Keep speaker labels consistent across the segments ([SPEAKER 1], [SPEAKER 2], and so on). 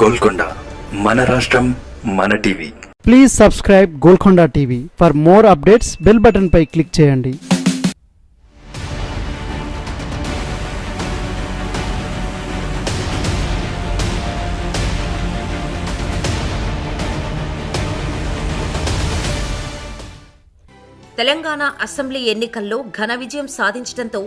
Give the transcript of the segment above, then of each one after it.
[SPEAKER 1] గోల్కొండ మన రాష్ట్రం మన TV.
[SPEAKER 2] Please subscribe Golconda TV for more updates bell button pi click చేయండి.
[SPEAKER 3] తెలంగాణ అసెంబ్లీ ఎన్నికల్లో ఘన విజయం సాధించడంతో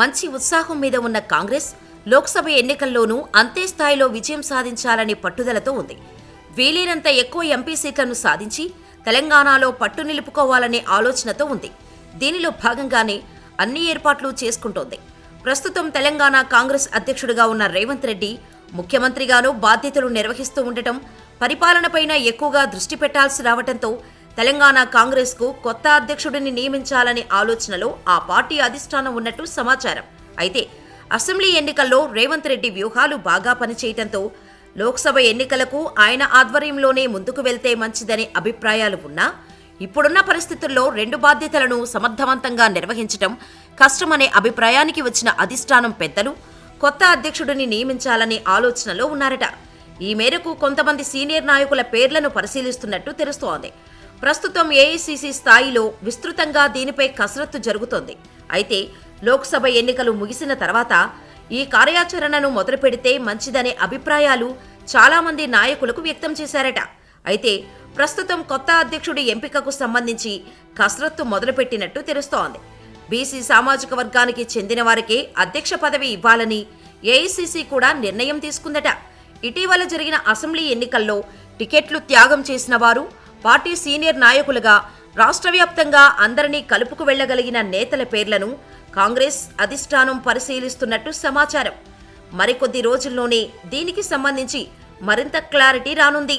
[SPEAKER 3] మంచి ఉత్సాహం మీద ఉన్న కాంగ్రెస్ లోక్సభ ఎన్నికల్లోనూ అంతే స్థాయిలో విజయం సాధించాలనే పట్టుదలతో ఉంది. వీలైనంత ఎక్కువ ఎంపీ సీట్లను సాధించి తెలంగాణలో పట్టు నిలుపుకోవాలనే ఆలోచనతో ఉంది. దీనిలో భాగంగానే అన్ని ఏర్పాట్లు చేసుకుంటోంది. ప్రస్తుతం తెలంగాణ కాంగ్రెస్ అధ్యక్షుడిగా ఉన్న రేవంత్ రెడ్డి ముఖ్యమంత్రిగానూ బాధ్యతలు నిర్వహిస్తూ ఉండటం పరిపాలనపైన ఎక్కువగా దృష్టి పెట్టాల్సి రావటంతో తెలంగాణ కాంగ్రెస్కు కొత్త అధ్యక్షుడిని నియమించాలనే ఆలోచనలో ఆ పార్టీ అధిష్టానం ఉన్నట్టు సమాచారం. అయితే అసెంబ్లీ ఎన్నికల్లో రేవంత్ రెడ్డి వ్యూహాలు బాగా పనిచేయటంతో లోక్సభ ఎన్నికలకు ఆయన ఆధ్వర్యంలోనే ముందుకు వెళ్తే మంచిదనే అభిప్రాయాలు ఉన్నా ఇప్పుడున్న పరిస్థితుల్లో రెండు బాధ్యతలను సమర్థవంతంగా నిర్వహించటం కష్టమనే అభిప్రాయానికి వచ్చిన అధిష్టానం పెద్దలు కొత్త అధ్యక్షుడిని నియమించాలనే ఆలోచనలో ఉన్నారట. ఈ మేరకు కొంతమంది సీనియర్ నాయకుల పేర్లను పరిశీలిస్తున్నట్టు తెలుస్తోంది. ప్రస్తుతం ఏఐసీసీ స్థాయిలో విస్తృతంగా దీనిపై కసరత్తు జరుగుతోంది. అయితే లోక్సభ ఎన్నికలు ముగిసిన తర్వాత ఈ కార్యాచరణను మొదలుపెడితే మంచిదనే అభిప్రాయాలు చాలామంది నాయకులకు వ్యక్తం చేశారట. అయితే ప్రస్తుతం కొత్త అధ్యక్షుడి ఎంపికకు సంబంధించి కసరత్తు మొదలుపెట్టినట్టు తెలుస్తోంది. బీసీ సామాజిక వర్గానికి చెందిన వారికే అధ్యక్ష పదవి ఇవ్వాలని ఏఐసీసీ కూడా నిర్ణయం తీసుకుందట. ఇటీవల జరిగిన అసెంబ్లీ ఎన్నికల్లో టికెట్లు త్యాగం చేసిన వారు పార్టీ సీనియర్ నాయకులుగా రాష్ట్ర వ్యాప్తంగా అందరినీ కలుపుకు వెళ్ళగలిగిన నేతల పేర్లను కాంగ్రెస్ అధిష్టానం పరిశీలిస్తున్నట్టు సమాచారం. మరికొద్ది రోజుల్లోనే దీనికి సంబంధించి మరింత క్లారిటీ రానుంది.